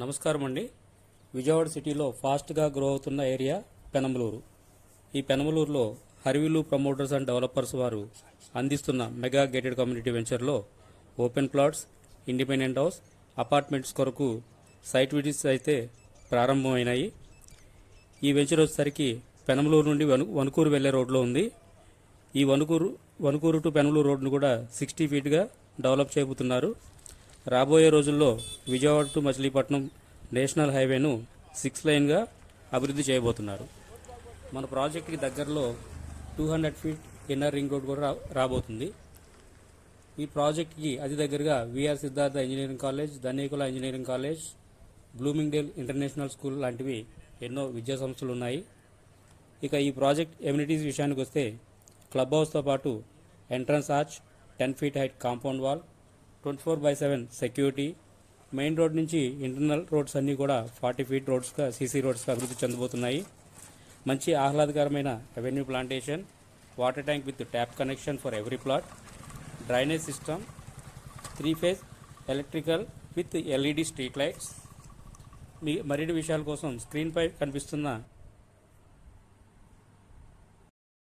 నమస్కారం అండి విజయవాడ సిటీలో ఫాస్ట్గా గ్రో అవుతున్న ఏరియా పెనమలూరు. ఈ పెనమలూరులో హరివిలు ప్రమోటర్స్ అండ్ డెవలపర్స్ వారు అందిస్తున్న మెగా గేటెడ్ కమ్యూనిటీ వెంచర్లో open plots independent house apartments కొరకు సైట్ విజిట్స్ అయితే ప్రారంభమైనాయి. ఈ వెంచర్ వచ్చేసరికి పెనమలూరు నుండి వను వణుకూరు వెళ్ళే రోడ్లో ఉంది. ఈ వణుకూరు వణుకూరు టు పెనమలూరు రోడ్ను కూడా సిక్స్టీ ఫీట్గా డెవలప్ చేయబోతున్నారు రాబోయే రోజుల్లో విజయవాడ టు మచిలీపట్నం నేషనల్ హైవేను సిక్స్ లైన్గా అభివృద్ధి చేయబోతున్నారు. మన ప్రాజెక్ట్కి దగ్గరలో two hundred feet inner ring road కూడా రా- రాబోతుంది. ఈ ప్రాజెక్ట్కి అతి దగ్గరగా V R Siddhartha engineering college Dhanekula engineering college Bloomingdale international school లాంటివి ఎన్నో విద్యా సంస్థలు ఉన్నాయి. ఇక ఈ ప్రాజెక్ట్ ఎమ్యూనిటీస్ విషయానికి వస్తే క్లబ్ హౌస్తో పాటు entrance arch ten feet height compound wall twenty four by seven security. Main road నుంచి ఇంటర్నల్ రోడ్స్ అన్నీ కూడా ఫార్టీ ఫీట్ రోడ్స్గా సీసీ రోడ్స్గా అభివృద్ధి చెందబోతున్నాయి. మంచి ఆహ్లాదకరమైన avenue plantation water tank with tap connection for every plot drainage system three phase electrical with LED street lights. మీ మరిన్ని విషయాల కోసం స్క్రీన్పై కనిపిస్తున్న